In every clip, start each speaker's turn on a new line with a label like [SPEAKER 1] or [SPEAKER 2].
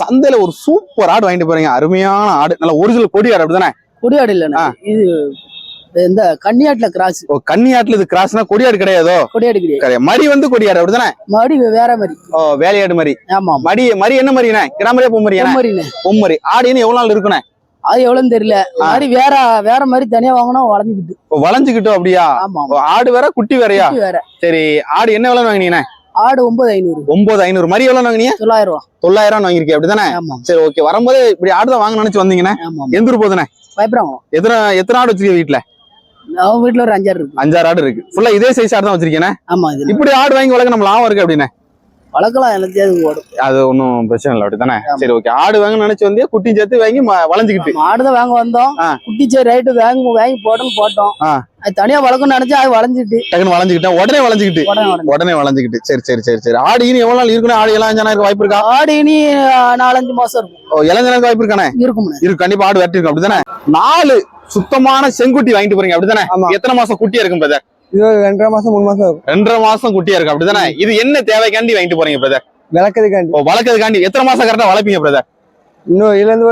[SPEAKER 1] சந்தையில ஒரு சூப்பர் ஆடு வாங்கிட்டு போறீங்க. அருமையான ஆடு. நல்ல ஒரிஜினல் கொடி ஆடு அப்படிதானே?
[SPEAKER 2] கொடியாடு இல்லைண்ணா இது இந்த கன்னியாட்டுல கிராஸ்
[SPEAKER 1] ஓ கன்னியாட்டுல இது கிராஸ்னா கொடியாடு கிடையாதோ?
[SPEAKER 2] கொடியாடு கிடையாது.
[SPEAKER 1] மடி வந்து கொடியாடு அப்படிதானே?
[SPEAKER 2] மறுபடி வேற மாதிரி
[SPEAKER 1] ஓ வேலையாடு மாதிரி
[SPEAKER 2] ஆமா
[SPEAKER 1] மடி மடி என்ன மாதிரிண்ணே கிடாமரியா பொம்மரியா?
[SPEAKER 2] பொம்மரிண்ணே
[SPEAKER 1] பொம்மரி. ஆடு இன்னும் எவ்வளவு நாள் இருக்குண்ணே
[SPEAKER 2] அது எவ்வளவுன்னு தெரியல. மாதிரி வேற வேற மாதிரி தனியா வாங்கினா வளைஞ்சுக்கிட்டு.
[SPEAKER 1] வளைஞ்சுக்கிட்டோம் அப்படியா? ஆடு வேற குட்டி வேறயா?
[SPEAKER 2] வேற.
[SPEAKER 1] சரி ஆடு என்ன விலை வாங்கினீங்கண்ணே?
[SPEAKER 2] ஆடு ஒன்பது ஐநூறு.
[SPEAKER 1] ஒன்பது ஐநூறு. மரி எவ்வளவு வாங்கினீங்க?
[SPEAKER 2] தொள்ளாயிரம் ரூபா.
[SPEAKER 1] தொள்ளாயிரம் வாங்கிருக்கீங்க அப்படிதானே? சரி ஓகே வரும்போது இப்படி ஆடு தான் வாங்க நினைச்சு வந்தீங்கண்ணே.
[SPEAKER 2] ஆமா
[SPEAKER 1] எந்த ஊர் போதுண்ணே
[SPEAKER 2] பயப்படுறாங்க
[SPEAKER 1] எத்தனை எத்தனை ஆடு வச்சிருக்கீங்க வீட்டுல
[SPEAKER 2] அவங்க வீட்டுல ஒரு அஞ்சாறு இருக்கு.
[SPEAKER 1] அஞ்சாறு ஆடு இருக்கு. ஃபுல்லா இதே சைஸ் ஆடு தான் வச்சிருக்கேனே
[SPEAKER 2] ஆமா
[SPEAKER 1] இப்படி ஆடு வாங்கி வளர்க்க நம்ம லாபம் இருக்கு அப்படின்னு
[SPEAKER 2] வளர்க்கலாம் எல்லாத்தையும் ஓடும்.
[SPEAKER 1] அது ஒன்றும் பிரச்சனை இல்லை அப்படித்தானே. சரி ஓகே ஆடு வாங்க நினைச்சு வந்து குட்டி சேர்த்து வாங்கி வளைஞ்சுக்கிட்டு.
[SPEAKER 2] ஆமா, ஆடுதான் வாங்க வந்தோம். குட்டி சரி ரைட்டு வாங்கி வாங்கி போட்டோம்.
[SPEAKER 1] ஆ.
[SPEAKER 2] அது தனியா வளர்க்கணும்னு நினைச்சா அது வளைஞ்சிட்டு
[SPEAKER 1] டக்குன்னு வளைஞ்சுக்கிட்டேன் உடனே வளைஞ்சுக்கிட்டு
[SPEAKER 2] உடனே
[SPEAKER 1] வளைஞ்சுக்கிட்டு சரி சரி சரி சரி. ஆடு இனி எவ்வளவு நாள் இருக்கணும்? ஆடு எல்லாம் இருக்க வாய்ப்பு இருக்கா?
[SPEAKER 2] ஆடு இனி நாலஞ்சு மாசம் இருக்கும்.
[SPEAKER 1] ஓ இளஞ்சனுக்கு வாய்ப்பு இருக்கானே?
[SPEAKER 2] இருக்கும்ண்ணே
[SPEAKER 1] இருக்கு கண்டிப்பா ஆடு வெட்டி இருக்கும் அப்படிதானே? நாலு சுத்தமான செங்குட்டி வாங்கிட்டு போறீங்க. அப்படிதானே. எத்தனை மாசம் குட்டியா இருக்கும் பிரதர்
[SPEAKER 3] இது ரெண்டரை மாசம் மூணு மாசம் இருக்கும்
[SPEAKER 1] ரெண்டரை மாசம் குட்டியா இருக்கு அப்படிதானே? இது என்ன தேவைக்காண்டி வாங்கிட்டு போறீங்க பிரதர்
[SPEAKER 3] விளக்கதுக்காண்டி
[SPEAKER 1] ஓ வளர்க்கறதுக்காண்டி. எத்தனை மாசம் கரெக்டா வளர்ப்பீங்க பிரதர்
[SPEAKER 3] இன்னும் இதுல இருந்து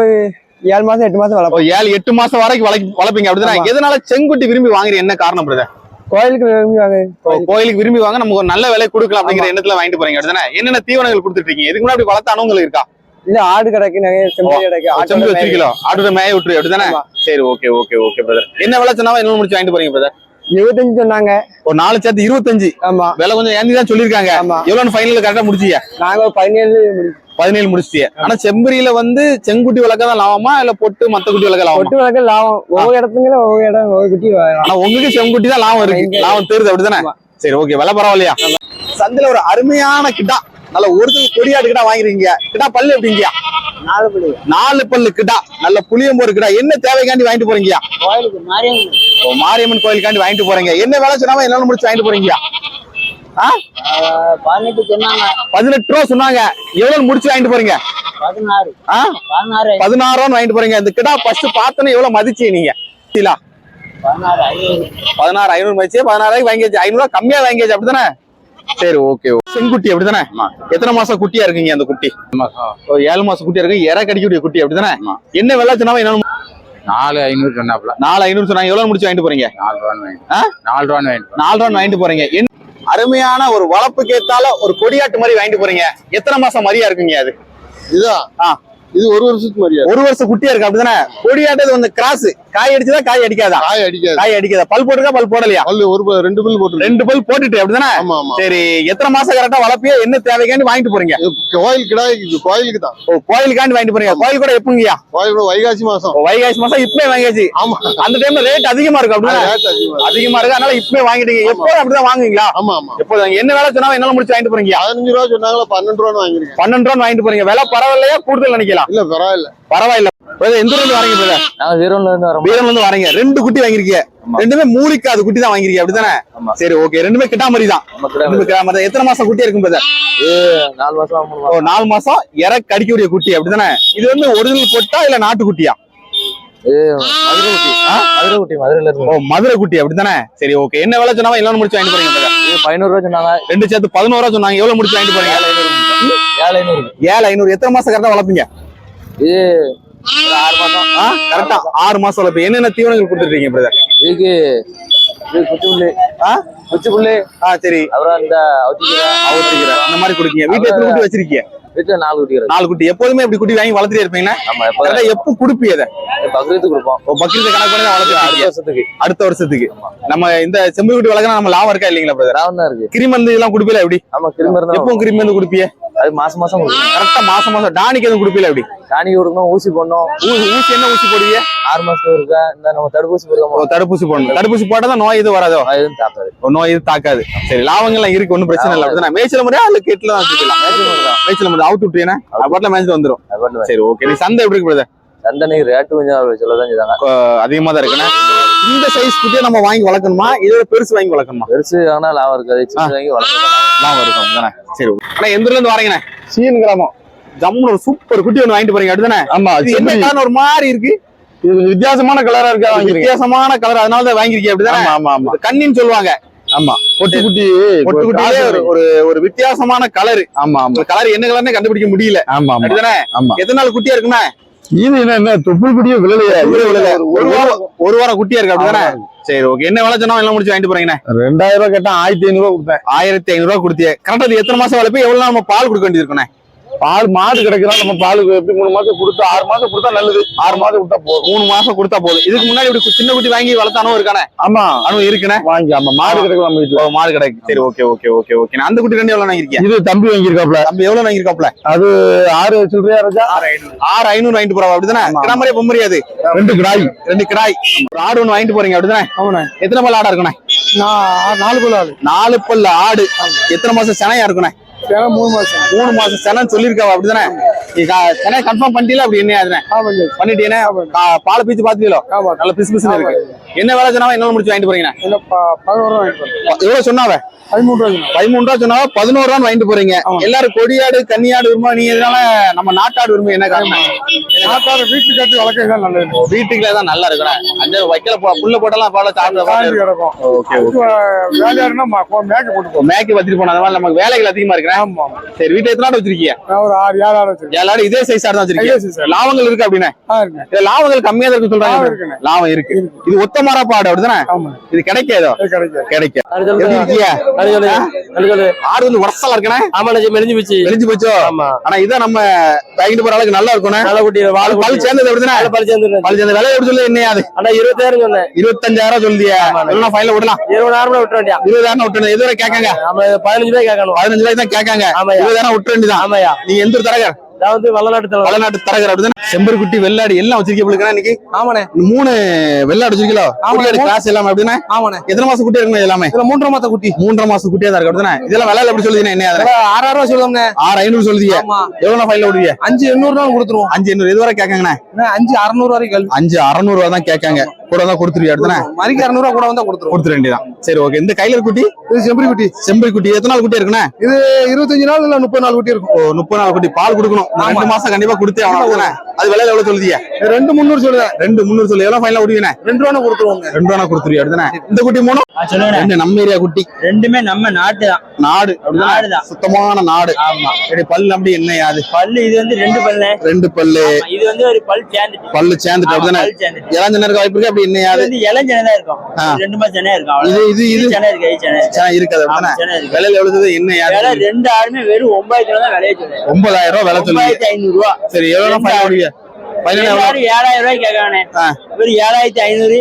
[SPEAKER 3] ஏழு மாசம் எட்டு மாசம் வளர்ப்போம்.
[SPEAKER 1] ஏழு எட்டு மாசம் வரைக்கும் வளர்ப்பீங்க. அப்படிதானே. எதனால செங்குட்டி விரும்பி வாங்குறீங்க என்ன காரணம் பிரதர்
[SPEAKER 3] கோயிலுக்கு விரும்பி வாங்க.
[SPEAKER 1] கோயிலுக்கு விரும்பி வாங்க நமக்கு ஒரு நல்ல விலை கொடுக்கலாம் அப்படிங்கிற எண்ணத்துல வாங்கிட்டு போறீங்க அப்படிதானே? என்னென்ன தீவனங்கள் கொடுத்துட்டு இருக்கீங்க? இதுக்கு முன்னாடி வளர்த்த அனுபவங்கள் இருக்கா?
[SPEAKER 3] இல்ல ஆடு கிடக்கு நிறைய கிடக்கு.
[SPEAKER 1] செம்பு
[SPEAKER 3] ஆட்டோட
[SPEAKER 1] வச்சிருக்கீங்களோ? ஆட்டோட மேய விட்டுரு அப்படிதானே. சரி ஓகே ஓகே ஓகே பிரதர் என்ன விலை சொன்னாலும் என்ன முடிச்சு வாங்கிட்டு போறீங்க பிரதர்
[SPEAKER 3] இருபத்தஞ்சு சொன்னாங்க.
[SPEAKER 1] ஒரு நாலு சேர்த்து இருபத்தஞ்சு.
[SPEAKER 3] ஆமா.
[SPEAKER 1] விலை கொஞ்சம் ஏந்தி தான் சொல்லிருக்காங்க
[SPEAKER 3] ஆமா.
[SPEAKER 1] எவ்வளவு ஃபைனல் கரெக்டா முடிச்சியா
[SPEAKER 3] நாங்க பதினேழு முடிச்சு
[SPEAKER 1] பதினேழு முடிச்சிட்டிய. ஆனா செம்பரியில வந்து செங்குட்டி விளக்க தான் லாபமா? இல்ல பொட்டு மத்த குட்டி விளக்க லாபமா?
[SPEAKER 3] ஒட்டு வளர்க்க லாபம். ஒவ்வொரு இடத்துங்கள ஒவ்வொரு இடம் ஒவ்வொரு குட்டி.
[SPEAKER 1] ஆனா உங்களுக்கு செங்குட்டி தான் லாபம் இருக்கு. லாபம் தெரியுது அப்படிதானே. சரி ஓகே. விலை பரவாயில்லையா? சந்தையில ஒரு அருமையான கிட்டா நல்ல ஒரிஜினல் கொடியாடு கிட்டா வாங்கிருக்கீங்க. கிட்டா பல்லு எப்படிங்கயா
[SPEAKER 2] நாலு படி
[SPEAKER 1] நாலு பல்லு கிட்டா நல்ல புளியம்போர் கிட்டா என்ன தேவைக்காண்டி வாங்கிட்டு போறீங்கயா? மாரியம்மன். கோயிலுக்காண்டி வாங்கிட்டு போறீங்க. என்ன வேலை சொன்னாம என்ன முடிச்சு வாங்கிட்டு போறீங்கயா?
[SPEAKER 2] பதினெட்டு சொன்னாங்க.
[SPEAKER 1] பதினெட்டு ரூபா சொன்னாங்க. எவ்வளவு முடிச்சு வாங்கிட்டு போறீங்க?
[SPEAKER 2] பதினாறு? பதினாறு.
[SPEAKER 1] பதினாறு வாங்கிட்டு போறீங்க. இந்த கிடா ஃபர்ஸ்ட் பார்த்தோன்னே எவ்வளவு மதிச்சீங்க நீங்க?
[SPEAKER 2] பதினாறு ஐநூறு.
[SPEAKER 1] மதிச்சு பதினாறாயிரம் வாங்கியாச்சு. ஐநூறு ரூபா கம்மியா வாங்கியாச்சு அப்படிதானே சரி ஓகே செங்குட்டி அப்படிதானே எத்தனை மாசம் குட்டியா இருக்குங்க அந்த குட்டி? ஏழு மாசம் குட்டியா இருக்கு. இற கடிக்கக்கூடிய குட்டி அப்படிதானே என்ன விலை சொன்னாம என்ன
[SPEAKER 4] நாலு ஐநூறு சொன்னாப்ல
[SPEAKER 1] நாலு ஐநூறு சொன்னாங்க. எவ்வளவு முடிச்சு வாங்கிட்டு போறீங்க?
[SPEAKER 4] நாலு வாங்கிட்டு
[SPEAKER 1] ஆ?
[SPEAKER 4] நாலு ரூபான்னு வாங்கிட்டு
[SPEAKER 1] நாலு ரூபா வாங்கிட்டு போறீங்க. அருமையான ஒரு வளர்ப்புக்கு ஏத்தால ஒரு கொடியாட்டு மாதிரி வாங்கிட்டு போறீங்க. எத்தனை மாசம் மரியா இருக்குங்க அது?
[SPEAKER 5] இதுதான்
[SPEAKER 1] ஆ.
[SPEAKER 5] இது ஒரு வருஷத்துக்கு மாதிரியா
[SPEAKER 1] ஒரு வருஷம் குட்டியா இருக்கு அப்படிதானே? கொடியாட்டது வந்து கிராஸ். காய் அடிச்சதா காய் அடிக்காதா?
[SPEAKER 5] காய் அடிக்காது.
[SPEAKER 1] காய் அடிக்காதா? பல் போட்டுக்கா பல் போடலையா?
[SPEAKER 5] பல்லு ஒரு பல், ரெண்டு பல் போட்டு
[SPEAKER 1] ரெண்டு பல் போட்டுட்டு அப்படிதானே?
[SPEAKER 5] ஆமா ஆமா.
[SPEAKER 1] சரி எத்தனை மாசம் கரெக்டா வளர்ப்பியோ என்ன தேவைக்காண்டி வாங்கிட்டு போறீங்க?
[SPEAKER 5] கோயில் கிடாய்க்கு கோயிலுக்கு தான்.
[SPEAKER 1] ஓ கோயிலுக்காண்டி வாங்கிட்டு போறீங்க. கோயில் கூட எப்பங்கயா
[SPEAKER 5] கோயில் கூட வைகாசி மாசம்.
[SPEAKER 1] வைகாசி மாசம் இப்பவே வாங்கியாச்சு.
[SPEAKER 5] ஆமா.
[SPEAKER 1] அந்த டைம்ல ரேட் அதிகமா இருக்கு அப்படின்னா
[SPEAKER 5] அதிகமா இருக்கு.
[SPEAKER 1] அதனால இப்பவே வாங்கிட்டீங்க. எப்போதும் அப்படிதான் வாங்குவீங்களா?
[SPEAKER 5] ஆமா ஆமா.
[SPEAKER 1] வாங்கி- என்ன வேலை சொன்னா என்னால முடிச்சு வாங்கிட்டு போறீங்க
[SPEAKER 5] பதினஞ்சு ரூபா சொன்னாங்களா பன்னெண்டு ரூபான்னு வாங்கிருக்கேன்.
[SPEAKER 1] பன்னெண்டு ரூபா வாங்கிட்டு போறீங்க. விலை பரவாயில்லையா? கூடுதல் நினைக்கலாம்.
[SPEAKER 5] இல்ல பரவாயில்ல.
[SPEAKER 1] பரவாயில்ல. எந்த ஊர்ல வரீங்க
[SPEAKER 4] வீரம்ல இருந்து வரோம்
[SPEAKER 1] வீரம்ல இருந்து வரீங்க. ரெண்டு குட்டி வாங்கிருக்கீங்க ரெண்டுமே மூலிக்காது குட்டி தான் வாங்கிருக்கீங்க அப்படிதானே. சரி ஓகே ரெண்டுமே தான். ரெண்டுமே கிட்டாமரி தான். எத்தனை மாசம் குட்டி இருக்கும் brother?
[SPEAKER 4] நாலு மாசம் மூணு
[SPEAKER 1] ஓ நாலு மாசம் இற கடிக்கக்கூடிய குட்டி அப்படிதானே இது வந்து ஒரிஜினல் பொட்டா இல்ல நாட்டு குட்டியா?
[SPEAKER 4] மதுரை குட்டி. மதுரை குட்டி
[SPEAKER 1] மதுரை குட்டி அப்படிதானே சரி ஓகே என்ன விலை சொன்னாலும் எல்லாம் முடிச்சு வாங்கிட்டு போறீங்க
[SPEAKER 4] பதினோரு ரூபா சொன்னாங்க.
[SPEAKER 1] ரெண்டு சேர்த்து பதினோரு ரூபா சொன்னாங்க. எவ்வளவு முடிச்சு வாங்கிட்டு போறீங்க?
[SPEAKER 4] ஏழு ஐநூறு. ஏழு ஐநூறு.
[SPEAKER 1] ஏழு ஐநூறு. எத்தனை மாசம் கரெக்டா வளர்ப்பீங்க?
[SPEAKER 4] இது ஆறு மாசம்.
[SPEAKER 1] கரெக்டா ஆறு மாசம் வளர்ப்பு என்னென்ன தீவனங்கள் கொடுத்துருக்கீங்க பிரதர்
[SPEAKER 4] இதுக்கு இது குச்சி புல்லு
[SPEAKER 1] ஆ?
[SPEAKER 4] குச்சி புல்லு
[SPEAKER 1] ஆ சரி.
[SPEAKER 4] அப்புறம் இந்த அவுத்திக்கிற
[SPEAKER 1] அவுத்துக்கிறேன் இந்த மாதிரி கொடுக்கீங்க. வீட்டுல எத்தனை குட்டி வச்சிருக்கீங்க?
[SPEAKER 4] வீட்டுல நாலு
[SPEAKER 1] குட்டி எப்போதுமே இப்படி குட்டி வாங்கி வளர்த்துட்டே இருப்பீங்கன்னா
[SPEAKER 4] நம்ம எப்போ
[SPEAKER 1] எப்போ குடுப்பீங்க அதை?
[SPEAKER 4] பக்ரீத்து கொடுப்போம்.
[SPEAKER 1] ஓ பக்ரீத் கணக்கு பண்ணி தான்
[SPEAKER 4] அடுத்த வருஷத்துக்கு.
[SPEAKER 1] அடுத்த வருஷத்துக்கு. நம்ம இந்த செம்பு குட்டி வளர்க்கனா நம்ம லாபம் இருக்கா இல்லைங்களா பிரதர்
[SPEAKER 4] ராவன் தான் இருக்கு.
[SPEAKER 1] கிரிமந்து எல்லாம் குடுப்பீல எப்படி?
[SPEAKER 4] ஆமா கிருமி இருந்தா
[SPEAKER 1] எப்போ கிரிமந்து குடுப்பீங்க?
[SPEAKER 4] அது மாசம் மாசம்
[SPEAKER 1] கரெக்டா மாசம் மாசம். டானிக்கு எதுவும் குடுப்பீல எப்படி?
[SPEAKER 4] கொடுக்கணும் ஊசி போடணும்.
[SPEAKER 1] ஊ- ஊசி என்ன ஊசி போடுவீங்க?
[SPEAKER 4] ஆறு மாசத்துக்கு இருக்கா இந்த நம்ம தடுப்பூசி போடுவோம்
[SPEAKER 1] தடுப்பூசி போடணும். தடுப்பூசி. போட்டா தான் நோய் எதுவும் வராதோ?
[SPEAKER 4] அது எதுவும் தாக்காது.
[SPEAKER 1] நோய் எதுவும் தாக்காது. சரி லாபங்கள்லாம் இருக்கு ஒன்றும் பிரச்சனை இல்லை. அப்படிதானே? மேய்ச்சல் முறையா இல்ல கெட்டில தான் வச்சுக்கலாம் மேய்ச்சல் முறை அவுட் விட்டீங்கன்னா பாட்டில மேய்ச்சிட்டு வந்துரும்.
[SPEAKER 4] அது பாட்டு
[SPEAKER 1] சரி ஓகே நீ சந்தை எப்படி இருக்கு பிரதர்
[SPEAKER 4] ரேட்டு கொஞ்சம் சொல்லதான் செய்தாங்க.
[SPEAKER 1] அதிகமா தான் இருக்குண்ணே. இந்த சைஸ் குட்டியை நம்ம வாங்கி வளர்க்கணுமா? இதோட பெருசு வாங்கி வளர்க்கணுமா?
[SPEAKER 4] பெருசு வாங்கினா லாபம் இருக்காது. சின்ன வாங்கி வளர்க்கலாம்
[SPEAKER 1] லாபம் இருக்கும் தானே சரி. அண்ணா எந்த இருந்து வரீங்கண்ணே? சீன் கிராமம் ஜம்முன்னு ஒரு சூப்பர் குட்டி ஒன்று வாங்கிட்டு போறீங்க அப்படிதானே?
[SPEAKER 3] ஆமா
[SPEAKER 1] இது என்ன காரணம் ஒரு மாதிரி இருக்கு?
[SPEAKER 3] இது வித்தியாசமான கலரா இருக்கா
[SPEAKER 1] வித்தியாசமான கலர் அதனால தான் வாங்கிருக்கீங்க அப்படிதானே?
[SPEAKER 3] ஆமா ஆமா
[SPEAKER 1] கண்ணின்னு சொல்லுவாங்க. ஆமா.
[SPEAKER 4] பொட்டு குட்டி
[SPEAKER 1] பொட்டு குட்டிலே ஒரு ஒரு வித்தியாசமான கலர் ஆமா ஆமா. கலர் என்ன கலர்னு கண்டுபிடிக்க முடியல.
[SPEAKER 4] ஆமா
[SPEAKER 1] அப்படிதானே?
[SPEAKER 4] ஆமா.
[SPEAKER 1] எத்தனை நாள் குட்டியா இருக்குண்ணே
[SPEAKER 4] இது என்ன என்ன தொப்புள் குட்டியே விழலையா?
[SPEAKER 1] ஒரு வாரம் ஒரு வாரம் குட்டியா இருக்கு அப்படிதானே? சரி ஓகே. என்ன விலை சொன்னா எல்லாம் முடிச்சு வாங்கிட்டு போறீங்கண்ணே.
[SPEAKER 4] ரெண்டாயிரம் ரூபாய் கேட்டா ஆயிரத்தி ஐநூறு ரூபாய் கொடுத்தேன்.
[SPEAKER 1] ஆயிரத்தி ஐநூறு ரூபாய் கொடுத்தியே. கரெக்டா எத்தனை மாசம் வளர்ப்பு எவ்வளவு நம்ம பால் கொடுக்க வேண்டியது இருக்குண்ணே
[SPEAKER 4] பால் மாடு கிடைக்கிறோம் நம்ம பாலுக்கு எப்படி மூணு மாசம் கொடுத்தா ஆறு மாசம் கொடுத்தா நல்லது. ஆறு மாசம் கொடுத்தா போதும்.
[SPEAKER 1] மூணு மாசம் கொடுத்தா போதும். இதுக்கு முன்னாடி இப்படி சின்ன குட்டி வாங்கி வளர்த்த அனுபவம் இருக்கானே?
[SPEAKER 4] ஆமா.
[SPEAKER 1] அனுபவம் இருக்குண்ணே
[SPEAKER 4] வாங்கி ஆமா. மாடு கிடைக்கும் நம்ம வீட்டுல
[SPEAKER 1] மாடு கிடைக்கு. சரி ஓகே ஓகே ஓகே ஓகே. அந்த குட்டி ரெண்டு எவ்வளவு வாங்கிருக்கீங்க
[SPEAKER 4] இது தம்பி வாங்கியிருக்காப்ல.
[SPEAKER 1] தம்பி எவ்வளவு வாங்கிருக்காப்ல
[SPEAKER 4] அது ஆறு சில்லறையா இருக்கா
[SPEAKER 1] ஆறு ஐநூறு. வாங்கிட்டு போறா அப்படிதானே? கிடாமரியா பொம்மரியாது
[SPEAKER 4] ரெண்டு கிடாய்.
[SPEAKER 1] ரெண்டு கிடாய். ஒரு ஆடு ஒண்ணு வாங்கிட்டு போறீங்க அப்படிதானே?
[SPEAKER 3] ஆமாண்ணே.
[SPEAKER 1] எத்தனை பல்ல ஆடா இருக்குண்ணே?
[SPEAKER 3] நான் நாலு கோல் ஆளு
[SPEAKER 1] நாலு பல்ல ஆடு. எத்தனை மாசம் செனையா இருக்குண்ணே?
[SPEAKER 3] ஏன்னா மூணு மாசம்.
[SPEAKER 1] மூணு மாசம் செனன்னு சொல்லிருக்காவா அப்படிதானே? செனை கன்ஃபார்ம் பண்ணிட்டீங்களா அப்படி என்ன அதுனே? பண்ணிட்டீனே பால் பீச்சு பாத்துக்கலோ
[SPEAKER 3] ஆமா
[SPEAKER 1] நல்ல பிசு பிசுன்னு இருக்கு என்ன வேலை சொன்னாவா என்ன முடிச்சு வாங்கிட்டு போறீங்க?
[SPEAKER 3] ரூபா
[SPEAKER 1] எவ்வளவு சொன்னாவ?
[SPEAKER 3] பதிமூணு ரூபாய்க்கு
[SPEAKER 1] பதிமூணு ரூபா சொன்னாவா? பதினோரு ரூபா வாங்கிட்டு போறீங்க. எல்லாரும் கொடியாடு கன்னியாடு விரும்ப நீங்க இதனால நம்ம நாட்டாடு விரும்ப என்ன காரணம்?
[SPEAKER 3] நாட்டார வீட்டு கட்டி வளர்க்க நல்லது.
[SPEAKER 1] வீட்டுக்குள்ள தான் நல்லா இருக்கணும். அந்த வைக்கல புல்ல போட்டெல்லாம் பால
[SPEAKER 3] காஞ்சி
[SPEAKER 1] சாப்பிட
[SPEAKER 3] கிடக்கும்.
[SPEAKER 1] ஓகே
[SPEAKER 3] அதுக்கு வேலையாடுனா மேக்க
[SPEAKER 1] வச்சுட்டு போனா அதனால நமக்கு வேலைகள் அதிகமா இருக்கிறேன்
[SPEAKER 3] ஆமா
[SPEAKER 1] சரி வீட்டை எத்தனை ஆடு வச்சிருக்கீங்க?
[SPEAKER 3] ஒரு ஆறு ஏழு ஆடு வச்சிருக்கேன்.
[SPEAKER 1] எல்லாரும் இதே சைஸ் ஆடு தான் வச்சிருக்கீங்க.
[SPEAKER 3] ஆடு.
[SPEAKER 1] லாபங்கள் இருக்கு அப்படின்னா?
[SPEAKER 3] இருக்கு.
[SPEAKER 1] லாபங்கள் கம்மியா தான் இருக்கு சொல்றாங்க. லாபம் இருக்கு. இது ஒத்த மாறா பாடு அப்படிதானே?
[SPEAKER 3] ஆமா.
[SPEAKER 1] இது கிடைக்காதோ?
[SPEAKER 3] அது கிடைக்கும்
[SPEAKER 1] ஆடு வந்து உரசலா இருக்கனே
[SPEAKER 6] ஆமா மெலிஞ்சு போச்சு.
[SPEAKER 1] வெளிஞ்சு போச்சோ?
[SPEAKER 6] ஆமா.
[SPEAKER 1] ஆனா இதான் நம்ம வாங்கிட்டு போற அளவுக்கு நல்லா இருக்கும்
[SPEAKER 6] நல்ல குட்டி வாழை
[SPEAKER 1] பல் சேர்ந்தது அப்படிதானே?
[SPEAKER 6] பல் சேர்ந்து
[SPEAKER 1] பல் சேர்ந்த விலை எப்படி சொல்லு என்ன அது?
[SPEAKER 6] ஆனா இருபத்தாயிரம் சொன்னேன்.
[SPEAKER 1] இருபத்தஞ்சாயிரம் சொல்லியா. எல்லாம் ஃபைனல விடலாம்.
[SPEAKER 6] இருபதாயிரம் விட்டுற வேண்டியா
[SPEAKER 1] இருபதாயிரம் விட்டு எதுவரை கேட்காங்க.
[SPEAKER 6] நம்ம பதினஞ்சு ரூபாய் கேட்கணும்.
[SPEAKER 1] பதினஞ்சு ரூபாய்க்கு தான் கேட்காங்க. இருபதாயிரம் விட்டு வேண்டியதான்
[SPEAKER 6] ஆமாயா
[SPEAKER 1] நீங்க எந்த தரகர்?
[SPEAKER 6] வல்லநாட்டு தலைவர்.
[SPEAKER 1] வளநாட்டு தரகர் அப்படிதானே? செம்பருக்குட்டி வெள்ளாடு எல்லாம் வச்சிருக்கீங்க இன்னைக்கு.
[SPEAKER 3] ஆமாண்ணே.
[SPEAKER 1] மூணு வெள்ளாடு வச்சிருக்கீங்களோ? குட்டியாடு கிளாஸ் எல்லாமே அப்படின்னா
[SPEAKER 3] ஆமாண்ணே.
[SPEAKER 1] எத்தனை மாசம் குட்டி இருக்குங்க எல்லாமே?
[SPEAKER 3] இதுல மூன்றரை மாத்த குட்டி.
[SPEAKER 1] மூன்றரை மாசம் குட்டியா தான் இருக்கு அப்படிதானே? இதெல்லாம் விலை எப்படி சொல்லுதீங்க என்ன
[SPEAKER 3] ஆறாயிரம் ரூபா சொல்லுவாங்க
[SPEAKER 1] ஆறு ஐநூறு சொல்லுதீங்க. எவ்வளவு ஃபைல விடுவீங்க?
[SPEAKER 3] அஞ்சு எண்ணூறு தான் கொடுத்துருவோம்.
[SPEAKER 1] அஞ்சு எண்ணூறு. இதுவரை கேட்காங்கண்ணே?
[SPEAKER 3] அண்ணே, அஞ்சு அறுநூறு வரைக்கும்
[SPEAKER 1] அஞ்சு அறநூறு ரூபா தான் கேட்காங்க. கூட தான் கொடுத்துருவியா அப்படிதானே
[SPEAKER 3] மணிக்கு அறுநூறு ரூபா கூட வந்தா கொடுத்துருவோம்.
[SPEAKER 1] கொடுத்துட வேண்டியதான் சரி ஓகே இந்த கையில குட்டி?
[SPEAKER 3] இது செம்பரி குட்டி.
[SPEAKER 1] செம்பரி குட்டி. எத்தனை நாள் குட்டி இருக்குண்ணே?
[SPEAKER 3] இது இருபத்தஞ்சு நாள் இல்ல முப்பது நாள் குட்டி இருக்கும்.
[SPEAKER 1] ஓ முப்பது நாள் குட்டி. பால் கொடுக்கணும். ரெண்டு மாசம் கண்டிப்பா கொடுத்தே ஆகணும்? அது விலையில எவ்வளவு சொல்லுதீங்க?
[SPEAKER 3] இது ரெண்டு முந்நூறு சொல்லுவேன்
[SPEAKER 1] ரெண்டு முந்நூறு சொல்லி. எவ்வளவு ஃபைனல விடுவீங்க
[SPEAKER 3] ரெண்டு ரூபா கொடுத்துருவோங்க.
[SPEAKER 1] ரெண்டு ரூபா கொடுத்துருவியா அப்படிதானே இந்த குட்டி மூணும்
[SPEAKER 6] சொல்லுங்க
[SPEAKER 1] நம்ம ஏரியா குட்டி?
[SPEAKER 6] ரெண்டுமே நம்ம நாட்டு தான்
[SPEAKER 1] நாடு. அப்படிதானே?
[SPEAKER 6] நாடுதான்.
[SPEAKER 1] சுத்தமான நாடு.
[SPEAKER 6] ஆமா.
[SPEAKER 1] பல்லு அப்படி என்ன அது?
[SPEAKER 6] பல்லு இது வந்து ரெண்டு பல்லு
[SPEAKER 1] ரெண்டு பல்லு.
[SPEAKER 6] இது வந்து ஒரு பல் சேர்ந்துட்டு.
[SPEAKER 1] பல்லு சேர்ந்துட்டு அப்படிதானே? இருக்க வாய்ப்பு இருக்கு? அப்படி
[SPEAKER 6] வந்து இளஞ்சனை தான் இருக்கும். ரெண்டு மாசம் சென்னை இருக்கும்.
[SPEAKER 1] இது. இது இது
[SPEAKER 6] சென்னை இருக்கு சென்னை
[SPEAKER 1] இருக்காது.
[SPEAKER 6] சென்னை இருக்கு.
[SPEAKER 1] விலையில எவ்வளவு என்ன
[SPEAKER 6] விலை
[SPEAKER 1] யாரு
[SPEAKER 6] ரெண்டு ஆடுமே வெறும் ஒன்பதாயிரத்தி தான் விலையை
[SPEAKER 1] ஒன்பதாயிரம் ரூபாய் விலை
[SPEAKER 6] ஐநூறு ரூபா.
[SPEAKER 1] சரி எவ்வளவு ஃபைனல்
[SPEAKER 6] எல்லாரும் ஏழாயிரம் ரூபாய் கேட்கறானே. ஒரு ஏழாயிரத்தி ஐநூறு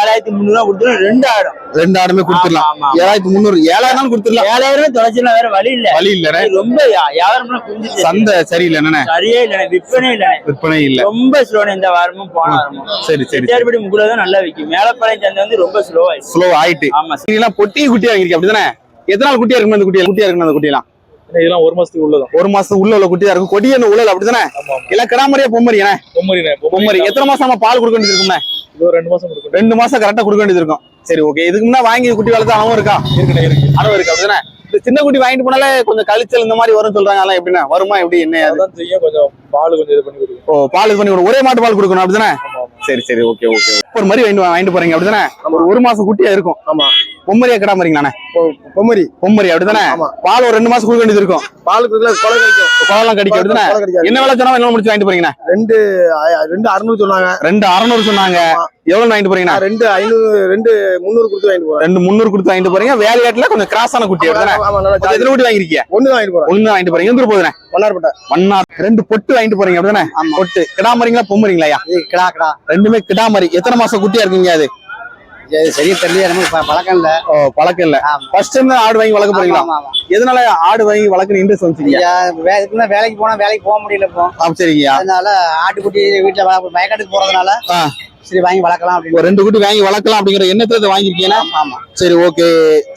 [SPEAKER 6] ஏழாயிரத்தி முந்நூறு ரூபா கொடுத்துரும் ரெண்டு ஆடும்
[SPEAKER 1] ரெண்டு ஆடுமே கொடுத்துடலாம். ஏழாயிரத்தி முந்நூறு. ஏழாயிரம் கொடுத்துடலாம்.
[SPEAKER 6] ஏழாயிரம் ரூபாய் வேற வழி இல்ல.
[SPEAKER 1] வழி இல்ல
[SPEAKER 6] ரொம்ப வியாபாரம் குஞ்சிச்சு
[SPEAKER 1] சந்தை சரியில்லை என்னண்ணே
[SPEAKER 6] சரியே இல்ல விற்பனை இல்ல
[SPEAKER 1] விற்பனை இல்ல.
[SPEAKER 6] ரொம்ப ஸ்லோனு இந்த வாரமும் போன வாரமும்.
[SPEAKER 1] சரி சரி
[SPEAKER 6] சேர்படி முகுல தான் நல்லா விற்கும் மேலப்பாளையம் சந்தை வந்து ரொம்ப ஸ்லோ ஆயிடுச்சு.
[SPEAKER 1] ஸ்லோ ஆயிட்டு.
[SPEAKER 6] ஆமா
[SPEAKER 1] நீங்களாம் பொட்டி குட்டியா வாங்கிருக்கீங்க அப்படிதானே? எத்தனை நாள் குட்டியா இருக்கும் அந்த குட்டியா குட்டியா இருக்கும் அந்த குட்டியெல்லாம்?
[SPEAKER 7] இதெல்லாம் ஒரு மாசத்துக்கு உள்ளதான்.
[SPEAKER 1] ஒரு மாசம் உள்ள உள்ள குட்டியா இருக்கும். கொடிய உள்ள அப்படிதானே எல்லாம் கிடாமரியா பொம்மரியானே
[SPEAKER 7] பொம்மரினே
[SPEAKER 1] பொம்மரி எத்தனை மாசம் நம்ம பால் கொடுக்க வேண்டியது இருக்கும்ண்ணே?
[SPEAKER 7] இது ஒரு ரெண்டு மாசம் இருக்கும்
[SPEAKER 1] ரெண்டு மாசம் கரெக்டா கொடுக்க வேண்டியது இருக்கும். சரி ஓகே இதுக்கு முன்னா வாங்கி குட்டி வளர்த்து அளவும் இருக்கா?
[SPEAKER 7] இருக்குண்ணே இருக்கு.
[SPEAKER 1] அளவு இருக்கு அப்படிதானே இந்த சின்ன குட்டி வாங்கிட்டு போனாலே கொஞ்சம் கழிச்சல் இந்த மாதிரி வரும் சொல்றாங்க. அதெல்லாம் எப்படின்னா வருமா எப்படி என்ன அது?
[SPEAKER 7] அதான் செய்ய கொஞ்சம் பால் கொஞ்சம் இது பண்ணி கொடுக்கும்
[SPEAKER 1] ஓ பால் இது பண்ணி விடு. ஒரே மாட்டு பால் கொடுக்கணும் அப்படிதானே சரி சரி ஓகே ஓகே ஒரு மாதிரி வாங்கிட்டு வாங்கிட்டு போறீங்க அப்படிதானே ஒரு மாசம் குட்டியா இருக்கும்.
[SPEAKER 3] ஆமா.
[SPEAKER 1] பொம்மரியா கிடாமரிங்களாண்ணே
[SPEAKER 3] பொம்மரி.
[SPEAKER 1] பொம்மரி அப்படிதானே. பால் ஒரு ரெண்டு மாசம் கொடுக்க வேண்டியது இருக்கும்.
[SPEAKER 3] பாலுக்கு கொலை கிடைக்கும்.
[SPEAKER 1] குளம்லாம் கடிக்கும் அப்படிதானே என்ன வேலை சொன்னா என்ன முடிச்சு வாங்கிட்டு போறீங்கண்ணே?
[SPEAKER 3] ரெண்டு ரெண்டு அறுநூறு சொன்னாங்க.
[SPEAKER 1] ரெண்டு அறநூறு சொன்னாங்க. எவ்வளவு வாங்கிட்டு போறீங்கண்ணா?
[SPEAKER 3] நான் ரெண்டு ஐநூறு ரெண்டு முந்நூறு கொடுத்து வாங்கிட்டு போறேன்.
[SPEAKER 1] ரெண்டு முந்நூறு கொடுத்து வாங்கிட்டு போறீங்க. வேலையாட்டுல கொஞ்சம் கிராஸான குட்டி அப்படிதானே எத்தனை குட்டி வாங்கிருக்கீங்க
[SPEAKER 3] ஒண்ணு வாங்கிட்டு போறேன்.
[SPEAKER 1] ஒண்ணு வாங்கிட்டு போறீங்க. எந்த ஊர் போதுனே
[SPEAKER 3] மன்னார்பட்டை.
[SPEAKER 1] மன்னார் ரெண்டு பொட்டு வாங்கிட்டு போறீங்க அப்படிதானே பொட்டு. கிடாமரிங்களா பொம்மரிங்களா
[SPEAKER 3] கிடா கிடா.
[SPEAKER 1] ரெண்டுமே கிடாமரி. எத்தனை மாசம் குட்டியா இருக்கீங்க அது?
[SPEAKER 3] சரியா தெரியல நமக்கு பழக்கம் இல்ல
[SPEAKER 1] ஓ பழக்கம் இல்ல. ஃபர்ஸ்ட் டைம் தான் ஆடு வாங்கி வளர்க்க போறீங்களா. எதனால ஆடு வாங்கி வளர்க்கணும் இன்ட்ரெஸ்ட் வந்துச்சீங்க
[SPEAKER 3] வேலைக்கு போனா வேலைக்கு போக முடியல இப்போ
[SPEAKER 1] ஆ சரிங்கய்யா
[SPEAKER 3] அதனால ஆட்டுக்குட்டி வீட்டுல வயக்காட்டுக்கு போறதுனால. சரி வாங்கி வளர்க்கலாம் அப்படின்னு.
[SPEAKER 1] ரெண்டு குட்டி வாங்கி வளர்க்கலாம் அப்படிங்கிற எண்ணத்துல வாங்கிருக்கீங்கன்னா
[SPEAKER 3] ஆமா
[SPEAKER 1] சரி ஓகே.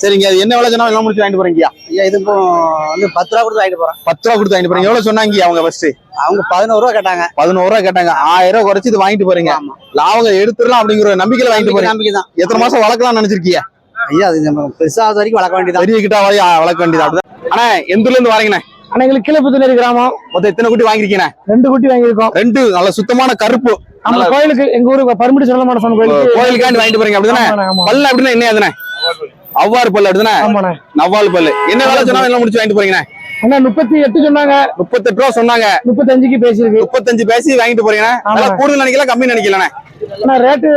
[SPEAKER 1] சரிங்க அது என்ன விலை சொன்னா எல்லாம் முடிச்சு வாங்கிட்டு போறீங்க
[SPEAKER 3] ஐயா இது வந்து பத்து ரூபா கொடுத்து வாங்கிட்டு போறேன்.
[SPEAKER 1] பத்து ரூபா கொடுத்து வாங்கிட்டு போறீங்க. எவ்வளவு சொன்னாங்க அவங்க ஃபர்ஸ்ட்
[SPEAKER 3] அவங்க பதினோரு ரூபா கேட்டாங்க.
[SPEAKER 1] பதினோரு ரூபா கேட்டாங்க. ஆயிரம் ரூபாய் குறைச்சு இது வாங்கிட்டு போறீங்க.
[SPEAKER 3] ஆமா.
[SPEAKER 1] லாபம் எடுத்துடலாம் அப்படிங்கிற நம்பிக்கையில வாங்கிட்டு போறீங்க.
[SPEAKER 3] நம்பிக்கை தான்.
[SPEAKER 1] எத்தனை மாசம் வளர்க்கலாம்னு நினைச்சிருக்கீங்க?
[SPEAKER 3] ஐயா அது பெருசாவது வரைக்கும் வளர்க்க வேண்டியதான்
[SPEAKER 1] பெரிய கிட்ட வளர்க்க வேண்டியது அப்படிதான் அண்ணா எந்த இருந்து வரீங்கண்ணே?
[SPEAKER 2] ஆனா எங்களுக்கு கீழப்புத்தூர் கிராமம்.
[SPEAKER 1] மொத்தம் எத்தனை குட்டி வாங்கிருக்கீங்க
[SPEAKER 2] ரெண்டு குட்டி வாங்கியிருக்கோம்.
[SPEAKER 1] ரெண்டு நல்ல சுத்தமான கருப்பு.
[SPEAKER 2] நம்ம கோயிலுக்கு எங்க ஊருக்கு பருமிட்டு சொல்லமான சாமி கோயிலுக்கு.
[SPEAKER 1] கோயிலுக்காண்டி வாங்கிட்டு போறீங்க அப்படிதானே. பல்ல அப்படின்னா என்ன அதுனே அவ்வாறு பல்லு அப்படிதானே? நவ்வால் பல்லு. என்ன வேலை சொன்னா எல்லாம் முடிச்சு வாங்கிட்டு போறீங்கண்ணே?
[SPEAKER 8] அண்ணா முப்பத்தி எட்டு சொன்னாங்க.
[SPEAKER 1] முப்பத்தெட்டு ரூபா சொன்னாங்க.
[SPEAKER 8] முப்பத்தஞ்சுக்கு பேசியிருக்கு.
[SPEAKER 1] முப்பத்தஞ்சு பேசி வாங்கிட்டு
[SPEAKER 8] ஆமா.
[SPEAKER 1] அதெல்லாம் கூடுதல் நினைக்கல கம்மி நினைக்கலண்ணே.
[SPEAKER 8] ரேட்டு